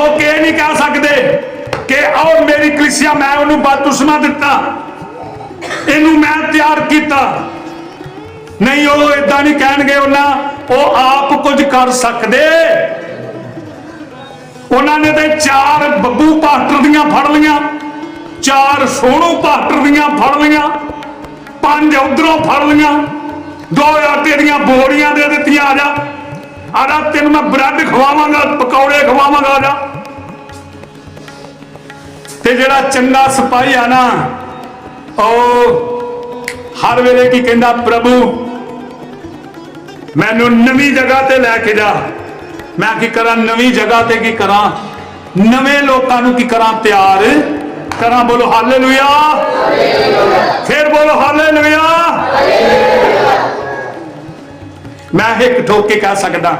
ਹੋ ਕੇ ਇਹ ਨਹੀਂ ਕਹਿ ਸਕਦੇ ਕਿ ਆਓ ਮੇਰੀ ਕਲੀਸਿਆ, ਮੈਂ ਉਹਨੂੰ ਬਦਤੁਸਮਾ ਦਿੱਤਾ। ਇਹਨੂੰ ਮੈਂ ਤਿਆਰ ਕੀਤਾ। ਨਹੀਂ, ਉਹ ਇਦਾਂ ਨਹੀਂ ਕਹਿਣਗੇ ਉਹਨਾਂ। ਉਹ ਆਪ ਕੁਝ ਕਰ ਸਕਦੇ। ਉਹਨਾਂ ਨੇ ਤੇ ਚਾਰ ਬੱਬੂ ਪਾਸਟਰ ਦੀਆਂ ਫੜ ਲੀਆਂ ਚਾਰ ਸੋਹਣੂ ਪਾਸਟਰ ਦੀਆਂ ਫੜ ਲੀਆਂ ਪੰਜ ਉਧਰੋਂ ਫੜ ਲੀਆਂ ਦੋ ਆਟੇ ਦੀਆਂ ਬੋਰੀਆਂ ਦੇ ਦਿੱਤੀਆਂ, ਆ ਜਾ। ਆ ਤੈਨੂੰ ਮੈਂ ਬ੍ਰੈਡ ਖਵਾਵਾਂਗਾ, ਪਕੌੜੇ ਖਵਾਵਾਂਗਾ, ਆ ਜਾ। ਤੇ ਜਿਹੜਾ ਚੰਗਾ ਸਿਪਾਹੀ ਆ ਨਾ, ਉਹ ਹਰ ਵੇਲੇ ਕੀ ਕਹਿੰਦਾ, ਪ੍ਰਭੂ, ਮੈਨੂੰ ਨਵੀਂ ਜਗ੍ਹਾ ਤੇ ਲੈ ਕੇ ਜਾ। ਮੈਂ ਕੀ ਕਰਾਂ, ਨਵੀਂ ਜਗ੍ਹਾ ਤੇ ਕੀ ਕਰਾਂ? ਨਵੇਂ ਲੋਕਾਂ ਨੂੰ ਕੀ ਕਰਾਂ ਤਿਆਰ? ਕਰਾਂ ਬੋਲੋ, ਹਾਲੇਲੂਇਆ। ਫਿਰ ਬੋਲੋ, ਹਾਲੇਲੂਇਆ। ਮੈਂ ਇੱਕ ਠੋਕ ਕੇ ਕਹਿ ਸਕਦਾ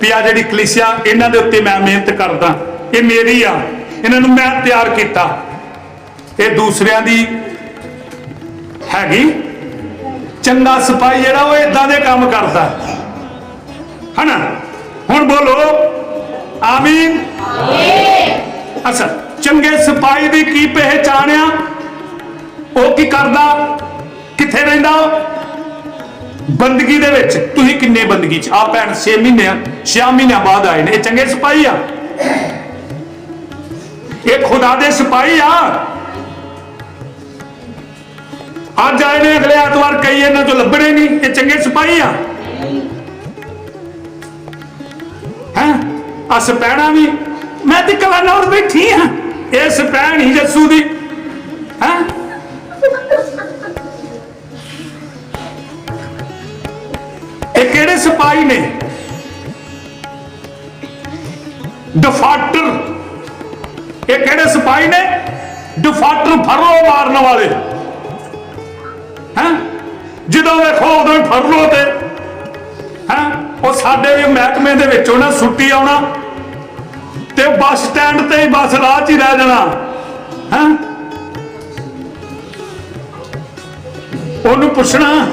ਵੀ ਆ ਜਿਹੜੀ ਕਲੀਸਿਆ, ਇਹਨਾਂ ਦੇ ਉੱਤੇ ਮੈਂ ਮਿਹਨਤ ਕਰਦਾ। ਇਹ ਮੇਰੀ ਆ। ਇਹਨਾਂ ਨੂੰ ਮੈਂ ਤਿਆਰ ਕੀਤਾ। ਇਹ ਦੂਸਰਿਆਂ ਦੀ ਹੈਗੀ ਚੰਗਾ ਸਿਪਾਹੀ ਜਿਹੜਾ ਉਹ ਇਦਾਂ ਦੇ ਕੰਮ ਕਰਦਾ। ਹਨਾ? ਹੁਣ ਬੋਲੋ ਆਮੀਨ। ਅੱਛਾ ਚੰਗੇ ਸਿਪਾਹੀ ਦੀ ਕੀ ਪਹਿਚਾਣ ਆ? ਉਹ ਕੀ ਕਰਦਾ? ਕਿੱਥੇ ਰਹਿੰਦਾ ਬੰਦਗੀ ਦੇ ਵਿੱਚ। ਤੁਸੀਂ ਕਿੰਨੇ ਬੰਦਗੀ ਚ? ਆ ਭੈਣ 6 ਮਹੀਨੇ 6 ਮਹੀਨਿਆਂ ਬਾਅਦ ਆਏ ਨੇ। ਇਹ ਚੰਗੇ ਸਿਪਾਹੀ ਆ? ਇਹ ਖੁਦਾ ਦੇ ਸਿਪਾਹੀ ਆ। ਅੱਜ ਆਏ ਨੇ, ਅਗਲੇ ਐਤਵਾਰ ਕਈ ਇਹਨਾਂ ਤੋਂ ਲੱਭਣੇ ਨਹੀਂ, ਇਹ ਚੰਗੇ ਸਿਪਾਹੀ ਆ। ਹੈ? ਆ ਸਪੈਣਾ ਵੀ, ਮੈਂ ਤੇ ਕਲਾਨੌਰ ਬੈਠੀ ਹਾਂ ਇਹ ਸਪੈਣ ਹੀ ਜੱਸੂ ਦੀ। ਹੈ? ਇਹ ਕਿਹੜੇ ਸਿਪਾਹੀ ਨੇ? ਡਿਫਾਲਟਰ ਇਹ ਕਿਹੜੇ ਸਿਪਾਹੀ ਨੇ? ਡਿਫਾਲਟਰ ਫਰਲੋ ਮਾਰਨ ਵਾਲੇ। ਹੈਂ? ਜਦੋਂ ਵੇਖੋ ਉਦੋਂ ਹੀ ਫੜ ਤੇ। ਹੈਂ? ਉਹ ਸਾਡੇ ਵੀ ਮਹਿਕਮੇ ਦੇ ਵਿੱਚੋਂ ਨਾ ਸੁੱਟੀ ਆਉਣਾ। ਤੇ ਬੱਸ ਸਟੈਂਡ ਤੇ ਹੀ ਬੱਸ ਰਾਹ 'ਚ ਹੀ ਰਹਿ ਜਾਣਾ। ਹੈਂ? ਉਹਨੂੰ ਪੁੱਛਣਾ।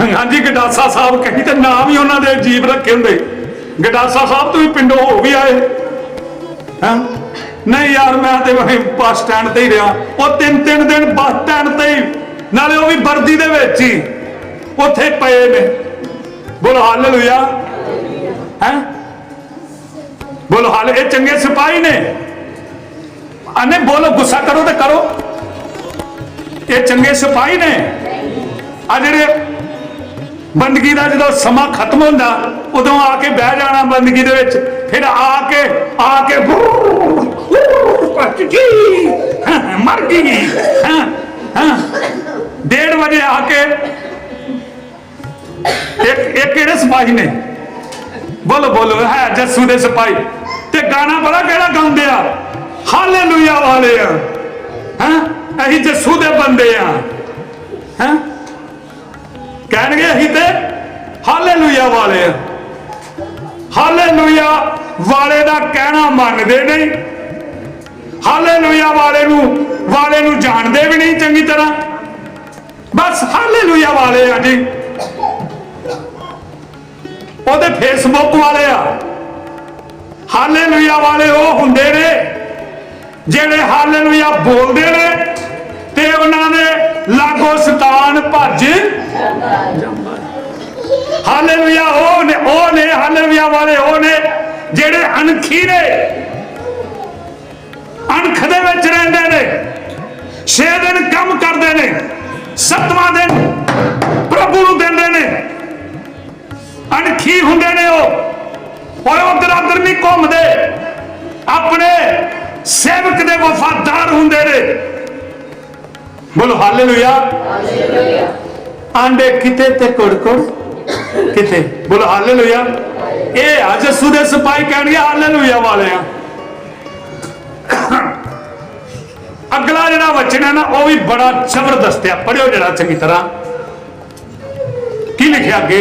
ਹਾਂਜੀ, ਗਡਾਸਾ ਸਾਹਿਬ, ਕਹੀ ਤੇ ਨਾਮ ਹੀ ਉਹਨਾਂ ਦੇ ਅਜੀਬ ਰੱਖੇ ਹੁੰਦੇ। ਗਡਾਸਾ ਸਾਹਿਬ ਤੁਸੀਂ ਪਿੰਡੋਂ ਹੋ ਵੀ ਆਏ। ਹਾਂ? ਨਹੀਂ ਯਾਰ, ਮੈਂ ਤੇ ਵਹੀਂ ਬੱਸ ਸਟੈਂਡ ਤੇ ਹੀ ਰਿਹਾ। ਉਹ ਤਿੰਨ ਤਿੰਨ ਦਿਨ ਬੱਸ ਸਟੈਂਡ ਤੇ ਹੀ। ਨਾਲੇ ਉਹ ਵੀ ਵਰਦੀ ਦੇ ਵਿੱਚ ਹੀ। ਉੱਥੇ ਪਏ ਨੇ। ਬੋਲੋ ਹਾਲੇਲੂਇਆ। ਹੈ? ਬੋਲੋ ਹਾਲੇ, ਇਹ ਚੰਗੇ ਸਿਪਾਹੀ ਨੇ। ਅਨੇ ਬੋਲੋ, ਗੁੱਸਾ ਕਰੋ ਤੇ ਕਰੋ। ਇਹ ਚੰਗੇ ਸਿਪਾਹੀ ਨੇ। ਆ ਜਿਹੜੇ ਬੰਦਗੀ ਦਾ ਜਦੋਂ ਸਮਾਂ ਖਤਮ ਹੁੰਦਾ, ਉਦੋਂ ਆ ਕੇ ਬਹਿ ਜਾਣਾ ਬੰਦਗੀ ਦੇ ਵਿੱਚ। ਫਿਰ ਆ ਕੇ ਆ ਕੇ ਪੱਕ ਗਈ ਹਾਂ, ਮਰ ਗਈ ਕਿਹੜੇ ਸਿਪਾਹੀ ਨੇ ਬੋਲੋ ਬੋਲੋ ਹੈ ਜੱਸੂ ਦੇ ਸਿਪਾਹੀ ਤੇ ਗਾਣਾ ਬੜਾ ਕਿਹੜਾ ਗਾਉਂਦੇ ਆ ਹਾਲੇਲੂਇਆ ਵਾਲੇ ਆ ਹਾਂ ਅਸੀਂ ਜੱਸੂ ਦੇ ਬੰਦੇ ਆ ਹਾਂ ਕਹਿਣਗੇ ਅਸੀਂ ਤੇ ਹਾਲੇਲੂਇਆ ਵਾਲੇ ਆ ਹਾਲੇਲੂਇਆ ਵਾਲੇ ਦਾ ਕਹਿਣਾ ਮੰਨਦੇ ਨਹੀਂ। ਹਾਲੇਲੂਇਆ ਵਾਲੇ ਨੂੰ ਵਾਲੇ ਨੂੰ ਜਾਣਦੇ ਵੀ ਨਹੀਂ ਚੰਗੀ ਤਰ੍ਹਾਂ। ਬਸ ਹਾਲੇਲੂਇਆ ਵਾਲੇ ਆ ਜੀ। ਉਹਦੇ ਫੇਸਬੁੱਕ ਵਾਲੇ ਆ। ਹਾਲੇਲੂਇਆ ਵਾਲੇ ਉਹ ਹੁੰਦੇ ਨੇ, ਜਿਹੜੇ ਹਾਲੇਲੂਇਆ ਬੋਲਦੇ ਨੇ ਤੇ ਉਹਨਾਂ ਦੇ ਲਾਗੋ ਸਤਾਨ ਭੱਜ। ਹਾਲੇਲੂਇਆ ਉਹ ਨੇ ਉਹ ਨੇ ਹਾਲੇਲੂਇਆ ਵਾਲੇ ਉਹ ਨੇ। ਜਿਹੜੇ ਅਣਖੀ ਨੇ ਅਣਖ ਦੇ ਵਿੱਚ ਰਹਿੰਦੇ ਨੇ 6 ਦਿਨ ਕੰਮ ਕਰਦੇ ਨੇ ਸੱਤਵਾਂ ਦਿਨ ਪ੍ਰਭੂ ਨੂੰ ਦਿੰਦੇ ਨੇ। ਅਣਖੀ ਹੁੰਦੇ ਨੇ ਉਹ। ਓਏ ਉਧਰ ਉਧਰ ਨਹੀਂ ਘੁੰਮਦੇ। ਆਪਣੇ ਸੇਵਕ ਦੇ ਵਫਾਦਾਰ ਹੁੰਦੇ ਨੇ। ਬੋਲੋ ਹਾਲੇਲੂਇਆ। ਆਂਡੇ ਕਿਤੇ ਤੇ ਕੁੜਕੁੜ? ਕਿਤੇ। ਬੋਲੋ ਹਾਲੇਲੂਇਆ। ਇਹ ਅੱਜ ਸੂਦੇ ਸਿਪਾਹੀ ਕਹਿਣਗੇ ਹਾਲੇਲੂਇਆ ਵਾਲੇ ਆ ਅਗਲਾ ਜਿਹੜਾ ਵਚਨ ਹੈ ਨਾ ਉਹ ਵੀ ਬੜਾ ਜ਼ਬਰਦਸਤ ਹੈ। ਪੜਿਓ ਜਰਾ ਚੰਗੀ ਤਰ੍ਹਾਂ। ਕੀ ਲਿਖਿਆ ਅੱਗੇ?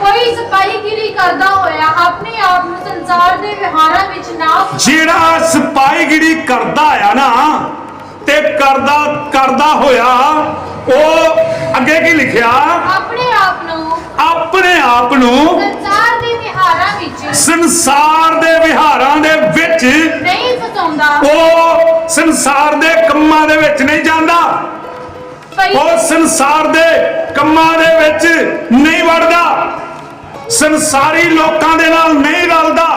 ਕੋਈ ਸਿਪਾਹੀਗਿਰੀ ਕਰਦਾ ਹੋਇਆ ਆਪਣੇ ਆਪ ਨੂੰ ਸੰਸਾਰ ਦੇ ਵਿਹਾਰਾਂ ਵਿੱਚ ਨਾ ਜਿਹੜਾ ਸਿਪਾਹੀਗਿਰੀ ਕਰਦਾ ਆ ਨਾ ਤੇ ਕਰਦਾ ਕਰਦਾ ਹੋਇਆ ਉਹ ਅੱਗੇ ਕੀ ਲਿਖਿਆ? ਆਪਣੇ ਆਪ ਨੂੰ ਆਪਣੇ ਆਪ ਨੂੰ ਸੰਸਾਰ ਦੇ ਵਿਹਾਰਾਂ ਵਿੱਚ ਸੰਸਾਰ ਦੇ ਵਿਹਾਰਾਂ ਦੇ ਵਿੱਚ ਨਹੀਂ ਫਸਾਉਂਦਾ। ਉਹ ਸੰਸਾਰ ਦੇ ਕੰਮਾਂ ਦੇ ਵਿੱਚ ਨਹੀਂ ਜਾਂਦਾ। ਉਹ ਸੰਸਾਰ ਦੇ ਕੰਮਾਂ ਦੇ ਵਿੱਚ ਨਹੀਂ ਵੜਦਾ। ਸੰਸਾਰੀ ਲੋਕਾਂ ਦੇ ਨਾਲ ਨਹੀਂ ਰਲਦਾ।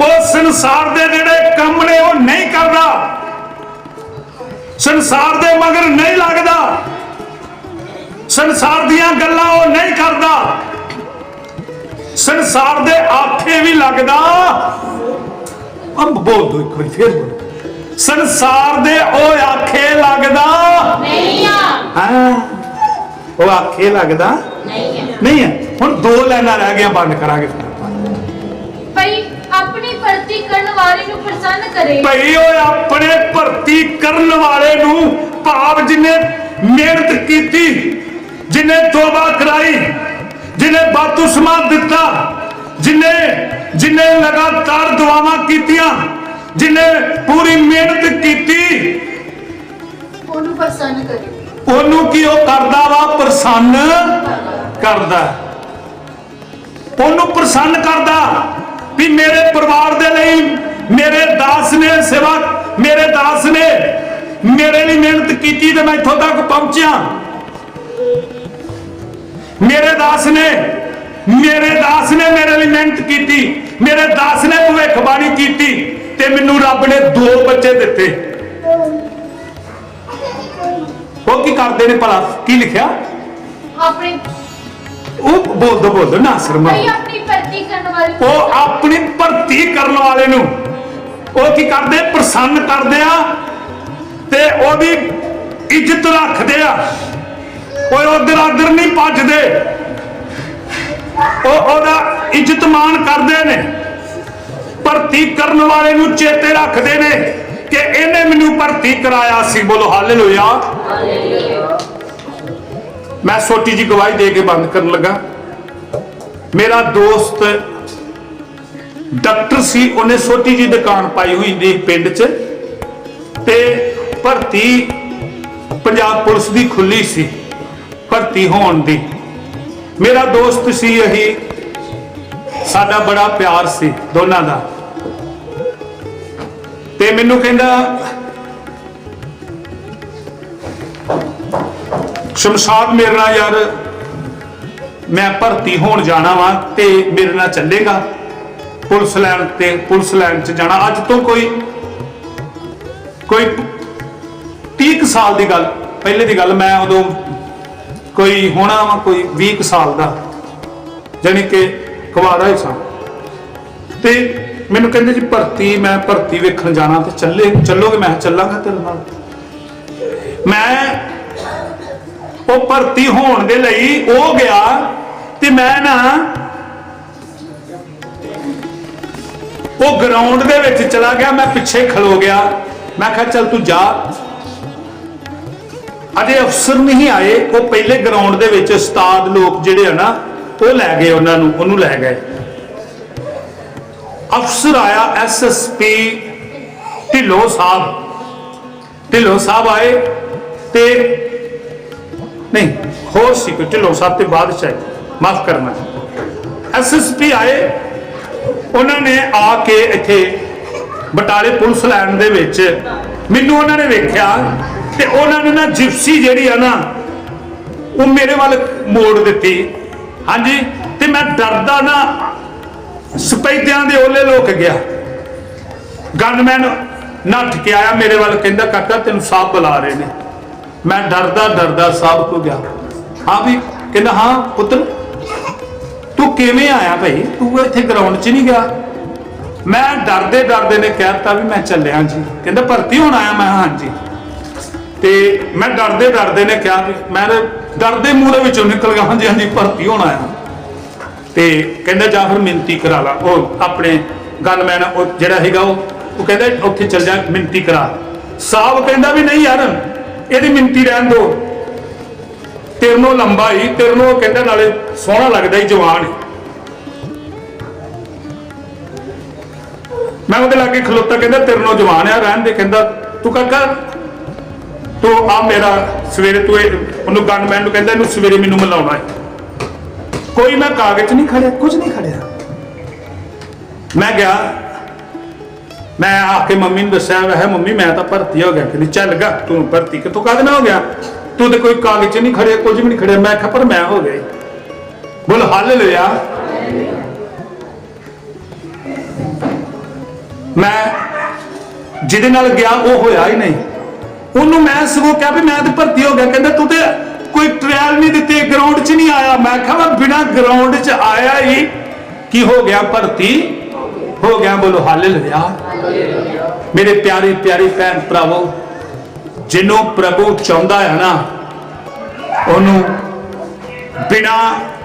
ਉਹ ਸੰਸਾਰ ਦੇ ਜਿਹੜੇ ਕੰਮ ਨੇ ਉਹ ਨਹੀਂ ਕਰਦਾ। ਸੰਸਾਰ ਦੇ ਮਗਰ ਨਹੀਂ ਲੱਗਦਾ। ਸੰਸਾਰ ਦੀਆਂ ਗੱਲਾਂ ਉਹ ਨਹੀਂ ਕਰਦਾ। ਸੰਸਾਰ ਦੇ ਆਖੇ ਵੀ ਲੱਗਦਾ। ਅੰਬ ਬੋਲ ਦੋ ਇੱਕ ਵਾਰੀ ਫੇਰ ਬੋਲ। ਸੰਸਾਰ ਦੇ ਉਹ ਆਖੇ ਲੱਗਦਾ। ਨਹੀਂ ਆ। ਹਾਂ? ਉਹ ਆਖੇ ਲੱਗਦਾ। ਨਹੀਂ ਹੈ ਨਹੀਂ ਹੈ ਹੁਣ ਦੋ ਲਾਈਨਾਂ ਰਹਿ ਗਈਆਂ ਬੰਦ ਕਰਾਂਗੇ ਫਿਰ ਭਈ ਆਪਣੀ ਭਰਤੀ ਕਰਨ ਵਾਲੇ ਨੂੰ ਪ੍ਰਸੰਨ ਕਰੇ। ਭਈ ਉਹ ਆਪਣੇ ਭਰਤੀ ਕਰਨ ਵਾਲੇ ਨੂੰ ਭਾਵ ਜਿਨੇ ਮਿਹਨਤ ਕੀਤੀ ਜਿਨੇ ਤੋਬਾ ਕਰਾਈ ਜਿਨੇ ਬਾਤੂਸਮਾ ਦਿੱਤਾ ਜਿਨੇ ਜਿਨੇ ਲਗਾਤਾਰ ਦੁਆਵਾਂ ਕੀਤੀਆਂ ਜਿਨੇ ਪੂਰੀ ਮਿਹਨਤ ਕੀਤੀ ਉਹਨੂੰ ਪ੍ਰਸੰਨ ਕਰੇ। ਉਹਨੂੰ ਕੀ ਉਹ ਕਰਦਾ ਵਾ? ਪ੍ਰਸੰਨ ਕਰਦਾ। ਉਹਨੂੰ ਪ੍ਰਸੰਨ ਕਰਦਾ ਵੀ ਮੇਰੇ ਪਰਿਵਾਰ ਦੇ ਲਈ ਮੇਰੇ ਦਾਸ ਨੇ ਸੇਵਾ ਮੇਰੇ ਦਾਸ ਨੇ ਮੇਰੇ ਲਈ ਮਿਹਨਤ ਕੀਤੀ ਤੇ ਮੈਂ ਇੱਥੋਂ ਤੱਕ ਪਹੁੰਚਿਆ। ਮੇਰੇ ਦਾਸ ਨੇ ਮੇਰੇ ਦਾਸ ਨੇ ਮੇਰੇ ਲਈ ਮਿਹਨਤ ਕੀਤੀ। ਮੇਰੇ ਦਾਸ ਨੇ ਭਵਿੱਖਬਾਣੀ ਕੀਤੀ ਤੇ ਮੈਨੂੰ ਰੱਬ ਨੇ ਦੋ ਬੱਚੇ ਦਿੱਤੇ। ਉਹ ਕੀ ਕਰਦੇ ਨੇ ਭਲਾ? ਕੀ ਲਿਖਿਆ? ਆਪਣੀ ਉਹ ਬੋਲ ਦੋ ਬੋਲ ਦੋ ਨਾ ਸ਼ਰਮਾ। ਭਈ ਆਪਣੀ ਭਰਤੀ ਕਰਨ ਵਾਲੇ ਉਹ ਆਪਣੀ ਭਰਤੀ ਕਰਨ ਵਾਲੇ ਨੂੰ। ਉਹ ਕੀ ਕਰਦੇ? ਪ੍ਰਸੰਨ ਕਰਦੇ ਆ ਤੇ ਉਹਦੀ ਇੱਜ਼ਤ ਰੱਖਦੇ ਆ। ਓਏ ਉਧਰ ਆਦਰ ਨਹੀਂ ਭੱਜਦੇ। ਉਹ ਉਹਦਾ ਇੱਜ਼ਤ ਮਾਨ ਕਰਦੇ ਨੇ। ਭਰਤੀ ਕਰਨ ਵਾਲੇ ਨੂੰ ਚੇਤੇ ਰੱਖਦੇ ਨੇ ਕਿ ਇਹਨੇ ਮੈਨੂੰ ਭਰਤੀ ਕਰਾਇਆ ਸੀ। ਬੋਲੋ, ਹਾਲੇਲੂਇਆ। ਮੈਂ ਛੋਟੀ ਜੀ ਗਵਾਹੀ ਦੇ ਕੇ ਬੰਦ ਕਰਨ ਲੱਗਾ। ਮੇਰਾ ਦੋਸਤ ਡਾਕਟਰ ਸੀ। ਉਹਨੇ ਛੋਟੀ ਜੀ ਦੁਕਾਨ ਪਾਈ ਹੋਈ ਦੀ ਪਿੰਡ 'ਚ ਤੇ ਭਰਤੀ ਪੰਜਾਬ ਪੁਲਿਸ ਦੀ ਖੁੱਲੀ ਸੀ। ਭਰਤੀ ਹੋਣ ਦੀ। ਮੇਰਾ ਦੋਸਤ ਸੀ ਇਹੀ। ਸਾਡਾ ਬੜਾ ਪਿਆਰ ਸੀ ਦੋਨਾਂ ਦਾ। ਤੇ ਮੈਨੂੰ ਕਹਿੰਦਾ, ਸ਼ਮਸ਼ਾਦ ਮੇਰੇ ਨਾਲ ਯਾਰ, ਮੈਂ ਭਰਤੀ ਹੋਣ ਜਾਣਾ ਵਾਂ ਤੇ ਮੇਰੇ ਨਾਲ ਚੱਲੇਗਾ। ਪੁਲਿਸ ਲੈਣ ਤੇ ਪੁਲਿਸ ਲੈਣ 'ਚ ਜਾਣਾ। ਅੱਜ ਤੋਂ ਕੋਈ ਕੋਈ 30 ਕੁ ਸਾਲ ਦੀ ਗੱਲ, ਪਹਿਲੇ ਦੀ ਗੱਲ ਮੈਂ ਉਦੋਂ ਕੋਈ ਹੋਣਾ ਵਾ, ਕੋਈ 20 ਕੁ ਸਾਲ ਦਾ, ਜਾਣੀ ਕਿ ਕੁਵਾਰਾ ਹੀ ਸਾਂ ਤੇ ਮੈਨੂੰ ਕਹਿੰਦੇ ਜੀ, ਭਰਤੀ, ਮੈਂ ਭਰਤੀ ਵੇਖਣ ਜਾਣਾ ਤੇ ਚੱਲੇ, ਚੱਲੋਗੇ? ਮੈਂ ਚੱਲਾਂਗਾ ਤੇਰੇ ਨਾਲ। ਮੈਂ ਉਹ ਭਰਤੀ ਹੋਣ ਦੇ ਲਈ ਉਹ ਗਿਆ ਤੇ ਮੈਂ ਨਾ ਉਹ ਗਰਾਊਂਡ ਦੇ ਵਿੱਚ ਚਲਾ ਗਿਆ, ਮੈਂ ਪਿੱਛੇ ਖਲੋ ਗਿਆ। ਮੈਂ ਕਿਹਾ, ਚੱਲ ਤੂੰ ਜਾ। ਅਜੇ ਅਫਸਰ ਨਹੀਂ ਆਏ, ਉਹ ਪਹਿਲੇ ਗਰਾਊਂਡ ਦੇ ਵਿੱਚ ਉਸਤਾਦ ਲੋਕ ਜਿਹੜੇ ਆ ਨਾ, ਉਹ ਲੈ ਗਏ ਉਹਨਾਂ ਨੂੰ, ਉਹਨੂੰ ਲੈ ਗਏ। ਅਫਸਰ ਆਇਆ ਐਸਐਸਪੀ ਢਿੱਲੋਂ ਸਾਹਿਬ। ਢਿੱਲੋਂ ਸਾਹਿਬ ਆਏ ਤੇ ਨਹੀਂ, ਹੋਰ ਸੀ ਕੋਈ, ਢਿੱਲੋਂ ਸਾਹਿਬ ਤੇ ਬਾਅਦ ਚ ਆਏ। ਮਾਫ ਕਰਨਾ। ਐਸਐਸਪੀ ਆਏ, ਉਹਨਾਂ ਨੇ ਆ ਕੇ ਇੱਥੇ ਬਟਾਲੇ ਪੁਲਿਸ ਲਾਈਨ ਦੇ ਵਿੱਚ, ਮੈਨੂੰ ਉਹਨਾਂ ਨੇ ਵੇਖਿਆ ਤੇ ਉਹਨਾਂ ਨੇ ਨਾ ਜਿਪਸੀ ਜਿਹੜੀ ਆ ਨਾ, ਉਹ ਮੇਰੇ ਵੱਲ ਮੋੜ ਦਿੱਤੀ। ਹਾਂਜੀ, ਤੇ ਮੈਂ ਡਰਦਾ ਨਾ, ਸਪੈਦਿਆਂ ਦੇ ਓਲੇ ਲੋਕ ਗਿਆ। ਗਨਮੈਨ ਨੱਠ ਕੇ ਆਇਆ ਮੇਰੇ ਵੱਲ, ਕਹਿੰਦਾ, ਕਾਕਾ, ਤੈਨੂੰ ਸਾਹਿਬ ਬੁਲਾ ਰਹੇ ਨੇ। ਮੈਂ ਡਰਦਾ ਡਰਦਾ ਸਾਹਿਬ ਕੋ ਗਿਆ। ਹਾਂ ਵੀ, ਕਹਿੰਦਾ, ਹਾਂ, ਪੁੱਤਰ, ਤੂੰ ਕਿਵੇਂ ਆਇਆ ਭਾਈ? ਤੂੰ ਇੱਥੇ ਗਰਾਊਂਡ 'ਚ ਨਹੀਂ ਗਿਆ। ਮੈਂ ਡਰਦੇ ਡਰਦੇ ਨੇ ਕਹਿਤਾ ਵੀ ਮੈਂ ਚੱਲਿਆ ਜੀ। ਕਹਿੰਦਾ, ਭਰਤੀ ਹੋਣ ਆਇਆ ਮੈਂ ਕਿਹਾ ਹਾਂਜੀ। ਤੇ ਮੈਂ ਡਰਦੇ ਡਰਦੇ ਨੇ ਕਿਹਾ ਵੀ ਮੈਂ ਤਾਂ ਡਰਦੇ ਮੂਹਰੇ ਵਿੱਚੋਂ ਨਿਕਲ ਗਿਆ, ਹਾਂਜੀ ਹਾਂਜੀ, ਭਰਤੀ ਹੋਣਾ ਆਇਆ ਤੇ ਕਹਿੰਦਾ, ਜਾ ਫਿਰ ਮਿੰਤੀ ਕਰਾ ਲਾ। ਉਹ ਆਪਣੇ ਗਨਮੈਨ ਉਹ ਜਿਹੜਾ ਹੈਗਾ ਉਹ ਉਹ ਕਹਿੰਦਾ, ਉੱਥੇ ਚੱਲ ਜਾ, ਮਿੰਤੀ ਕਰਾ। ਸਾਹਿਬ ਕਹਿੰਦਾ ਵੀ, ਨਹੀਂ ਯਾਰ, ਇਹਦੀ ਮਿੰਤੀ ਰਹਿਣ ਦੋ ਤੇਰੇ ਲੰਬਾ ਹੀ, ਤੇਰੇ ਕਹਿੰਦਾ, ਨਾਲੇ ਸੋਹਣਾ ਲੱਗਦਾ ਹੀ ਜਵਾਨ ਮੈਂ ਉਹਦੇ ਲਾਗੇ ਖਲੋਤਾ, ਕਹਿੰਦਾ, ਤੇਰੇ ਨੂੰ ਜਵਾਨ ਆ, ਰਹਿਣ ਦੇ। ਕਹਿੰਦਾ, ਤੂੰ ਕਾਕਾ ਤੂੰ ਆ ਮੇਰਾ ਸਵੇਰੇ ਤੂੰ ਇਹ- ਉਹਨੂੰ ਗਨਮੈਨ ਨੂੰ ਕਹਿੰਦਾ ਇਹਨੂੰ ਸਵੇਰੇ ਮੈਨੂੰ ਮਿਲਾਉਣਾ ਹੈ। ਕੋਈ ਮੈਂ ਕਾਗਜ਼ ਨਹੀਂ ਖੜਿਆ, ਕੁਝ ਨਹੀਂ ਖੜਿਆ। ਮੈਂ ਗਿਆ। ਮੈਂ ਆ ਕੇ ਮੰਮੀ ਨੂੰ ਦੱਸਿਆ ਵੈ ਮੰਮੀ, ਮੈਂ ਤਾਂ ਭਰਤੀ ਹੋ ਗਿਆ। ਕਹਿੰਦੀ, ਚੱਲ ਗਾ, ਤੂੰ ਭਰਤੀ ਕਿੱਥੋਂ ਕਾਹਦੇ ਨਾਲ ਹੋ ਗਿਆ? ਤੂੰ ਤੇ ਕੋਈ ਕਾਗਜ਼ ਨਹੀਂ ਖੜਿਆ, ਕੁਝ ਵੀ ਨਹੀਂ ਖੜਿਆ। ਮੈਂ ਕਿਹਾ, ਪਰ ਮੈਂ ਹੋ ਗਿਆ ਬੋਲ, ਹੱਲ ਲਿਆ। ਮੈਂ ਜਿਹਦੇ ਨਾਲ ਗਿਆ, ਉਹ ਹੋਇਆ ਹੀ ਨਹੀਂ। ਉਹਨੂੰ ਮੈਂ ਸਗੋਂ ਕਿਹਾ ਵੀ ਮੈਂ ਤੇ ਭਰਤੀ ਹੋ ਗਿਆ। ਕਹਿੰਦਾ, ਤੂੰ ਤੇ ਕੋਈ ਟ੍ਰਾਇਲ ਨਹੀਂ ਦਿੱਤੀ ਗਰਾਊਂਡ 'ਚ ਨਹੀਂ ਆਇਆ। ਮੈਂ ਕਿਹਾ, ਮੈਂ ਬਿਨਾ ਗਰਾਊਂਡ 'ਚ ਆਇਆ ਹੀ ਕੀ ਹੋ ਗਿਆ ਭਰਤੀ? ਹੋ ਗਿਆ ਬੋਲੋ ਹਾਲੇਲੂਇਆ ਮੇਰੇ ਪਿਆਰੇ ਪਿਆਰੇ ਭੈਣ ਭਰਾਵੋ, ਜਿਹਨੂੰ ਪ੍ਰਭੂ ਚਾਹੁੰਦਾ ਹੈ ਨਾ, ਉਹਨੂੰ ਬਿਨਾ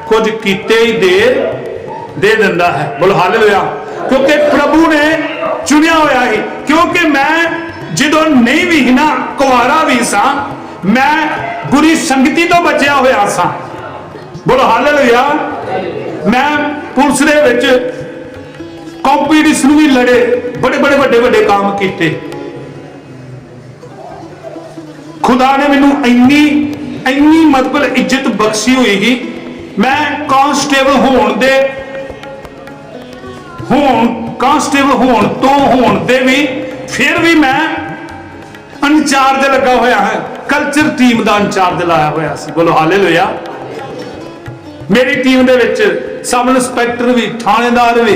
ਕੁਝ ਕੀਤੇ ਹੀ ਦੇ ਦੇ ਦਿੰਦਾ ਹੈ। ਬੋਲੋ ਹਾਲੇਲੂਇਆ ਕਿਉਂਕਿ ਪ੍ਰਭੂ ਨੇ ਚੁਣਿਆ ਹੋਇਆ ਹੈ ਕਿਉਂਕਿ ਮੈਂ ਜਦੋਂ ਨਹੀਂ ਵੀ ਨਾ ਕੁਆਰਾ ਵੀ ਸਾਂ ਮੈਂ ਬੁਰੀ ਸੰਗਤੀ ਤੋਂ ਬਚਿਆ ਹੋਇਆ ਸਾਂ ਬੋਲੋ ਹਾਲੇਲੂਇਆ ਮੈਂ ਪੁਲਿਸ ਦੇ ਵਿੱਚ ਕੰਪੀਟੀਸ਼ਨ ਵੀ ਲੜੇ ਬੜੇ ਬੜੇ ਵੱਡੇ ਵੱਡੇ ਕੰਮ ਕੀਤੇ ਖੁਦਾ ਨੇ ਮੈਨੂੰ ਇੰਨੀ ਇੰਨੀ ਮਤਲਬ ਇੱਜ਼ਤ ਬਖਸ਼ੀ ਹੋਈਗੀ ਮੈਂ ਕਾਂਸਟੇਬਲ ਹੋਣ ਦੇ ਹੋਣ ਕਾਂਸਟੇਬਲ ਹੋਣ ਤੋਂ ਹੋਣ ਤੇ ਵੀ ਫਿਰ ਵੀ ਮੈਂ ਇੰਚਾਰਜ ਲੱਗਾ ਹੋਇਆ ਹੈ। ਕਲਚਰ ਟੀਮ ਦਾ ਇੰਚਾਰਜ ਲਾਇਆ ਹੋਇਆ ਸੀ। ਬੋਲੋ ਹਾਲੇਲੂਇਆ ਮੇਰੀ ਟੀਮ ਦੇ ਵਿੱਚ ਸਬ ਇੰਸਪੈਕਟਰ ਵੀ, ਥਾਣੇਦਾਰ ਵੀ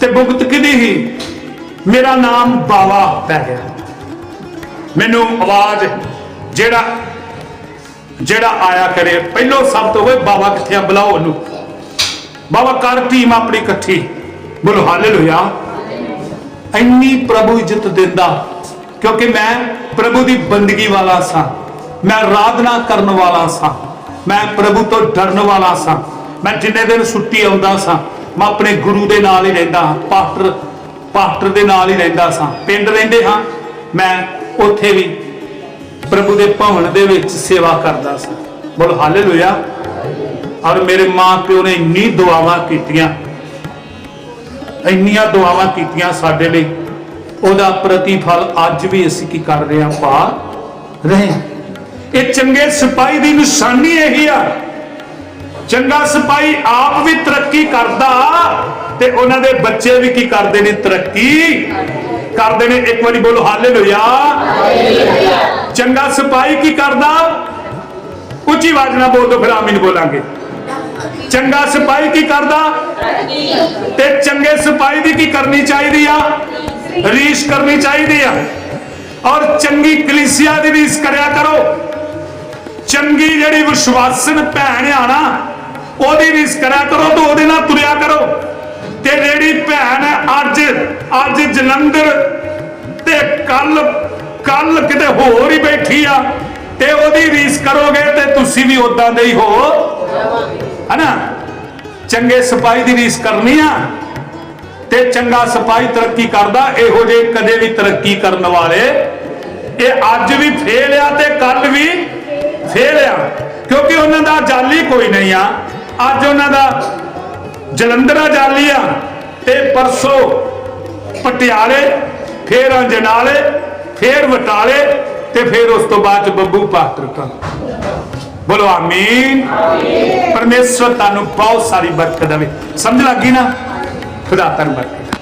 ਤੇ ਭੁਗਤ ਕਿਹਦੀ ਹੀ ਮੇਰਾ ਨਾਮ ਬਾਵਾ ਪੈ ਗਿਆ। ਮੈਨੂੰ ਆਵਾਜ਼ ਜਿਹੜਾ ਜਿਹੜਾ ਆਇਆ ਕਰੇ, ਪਹਿਲੋ ਸਭ ਤੋਂ ਓਏ ਬਾਵਾ ਕਿੱਥੇ ਬੁਲਾਓ ਉਹਨੂੰ। ਬਾਵਾ ਕਰ ਟੀਮ ਆਪਣੀ ਇਕੱਠੀ। ਬੋਲੋ ਹਾਲੇਲੂਇਆ ਇੰਨੀ ਪ੍ਰਭੂ ਇੱਜ਼ਤ ਦਿੰਦਾ। ਕਿਉਂਕਿ ਮੈਂ ਪ੍ਰਭੂ ਦੀ ਬੰਦਗੀ ਵਾਲਾ ਸਾਂ। ਮੈਂ ਆਰਾਧਨਾ ਕਰਨ ਵਾਲਾ ਸਾਂ। ਮੈਂ ਪ੍ਰਭੂ ਤੋਂ ਡਰਨ ਵਾਲਾ ਸਾਂ। ਮੈਂ ਜਿੰਨੇ ਦਿਨ ਛੁੱਟੀ ਆਉਂਦਾ ਸਾਂ, ਮੈਂ ਆਪਣੇ ਗੁਰੂ ਦੇ ਨਾਲ ਹੀ ਰਹਿੰਦਾ ਹਾਂ, ਪਾਸਟਰ ਪਾਸਟਰ ਦੇ ਨਾਲ ਹੀ ਰਹਿੰਦਾ ਸਾਂ। ਪਿੰਡ ਰਹਿੰਦੇ ਹਾਂ, ਮੈਂ ਉੱਥੇ ਵੀ ਪ੍ਰਭੂ ਦੇ ਭਵਨ ਦੇ ਵਿੱਚ ਸੇਵਾ ਕਰਦਾ ਸਾਂ। ਬੋਲ ਹਾਲੇਲੂਇਆ। ਔਰ ਮੇਰੇ ਮਾਂ ਪਿਓ ਨੇ ਇੰਨੀ ਦੁਆਵਾਂ ਕੀਤੀਆਂ, ਇੰਨੀਆਂ ਦੁਆਵਾਂ ਕੀਤੀਆਂ ਸਾਡੇ ਲਈ। ਉਹਦਾ ਪ੍ਰਤੀਫਲ ਅੱਜ ਵੀ ਅਸੀਂ ਕੀ ਕਰ ਰਹੇ ਹਾਂ? ਪਾ ਰਹੇ ਹਾਂ। ਇਹ ਚੰਗੇ ਸਿਪਾਹੀ ਦੀ ਨਿਸ਼ਾਨੀ ਇਹੀ ਆ। ਚੰਗਾ ਸਿਪਾਹੀ ਆਪ ਵੀ ਤਰੱਕੀ ਕਰਦਾ ਤੇ ਉਹਨਾਂ ਦੇ ਬੱਚੇ ਵੀ ਕੀ ਕਰਦੇ ਨੇ? ਤਰੱਕੀ ਕਰਦੇ ਨੇ। ਇੱਕ ਵਾਰੀ ਬੋਲੋ, ਹਾਲੇਲੂਇਆ। ਚੰਗਾ ਸਿਪਾਹੀ ਕੀ ਕਰਦਾ? ਉੱਚੀ ਆਵਾਜ਼ ਨਾਲ ਬੋਲ ਦੋ, ਫਿਰ ਆਮੀਨ ਬੋਲਾਂਗੇ। ਚੰਗਾ ਸਿਪਾਹੀ ਕੀ ਕਰਦਾ? ਤੇ ਚੰਗੇ ਸਿਪਾਹੀ ਦੀ ਕੀ ਕਰਨੀ ਚਾਹੀਦੀ ਆ? ਰੀਸ ਕਰਨੀ ਚਾਹੀਦੀ ਆ। ਔਰ ਚੰਗੀ ਕਲੀਸਿਆ ਦੀ ਰੀਸ ਕਰਿਆ ਕਰੋ। ਚੰਗੀ ਜਿਹੜੀ ਵਿਸ਼ਵਾਸਨ ਭੈਣ ਆ ਨਾ, ਉਹਦੀ ਰੀਸ ਕਰਿਆ ਕਰੋ ਤੇ ਉਹਦੇ ਨਾਲ ਤੁਰਿਆ ਕਰੋ। ਤੇ ਜਿਹੜੀ ਭੈਣ ਅੱਜ ਅੱਜ ਜਲੰਧਰ ਤੇ ਕੱਲ ਕੱਲ ਕਿਤੇ ਹੋਰ ਹੀ ਬੈਠੀ ਆ, ਤੇ ਉਹਦੀ ਰੀਸ ਕਰੋਗੇ ਤੇ ਤੁਸੀਂ ਵੀ ਉਦਾਂ ਦੇ ਹੀ ਹੋ। ਹਨਾ? ਚੰਗੇ ਸਿਪਾਹੀ ਦੀ ਰੀਸ ਕਰਨੀ ਆ। ਤੇ ਚੰਗਾ ਸਿਪਾਹੀ ਤਰੱਕੀ ਕਰਦਾ ਇਹੋ ਜਿਹੇ ਕਦੇ ਵੀ ਤਰੱਕੀ ਕਰਨ ਵਾਲੇ। ਇਹ ਅੱਜ ਵੀ ਫੇਲ ਆ ਤੇ ਕੱਲ ਵੀ ਫੇਲ ਆ। ਕਿਉਂਕਿ ਉਹਨਾਂ ਦਾ ਜਾਲੀ ਕੋਈ ਨਹੀਂ ਆ। ਅੱਜ ਉਹਨਾਂ ਦਾ ਜਲੰਧਰਾ ਜਾਲੀ ਆ ਤੇ ਪਰਸੋਂ ਪਟਿਆਲੇ ਫੇਰ ਅੰਜਨਾਲੇ ਫੇਰ ਵਟਾਲੇ ਤੇ ਫੇਰ ਉਸ ਤੋਂ ਬਾਅਦ ਬੱਬੂ ਪਾਸਟਰ ਕਾ ਬੋਲੋ ਆਮੀਨ। ਪਰਮੇਸ਼ਵਰ ਤੁਹਾਨੂੰ ਬਹੁਤ ਸਾਰੀ ਬਰਕਤ ਦੇਵੇ। ਸਮਝ ਲੱਗੀ ਨਾ? ਖੁਦਾ ਤੁਹਾਨੂੰ ਬਰਕਤ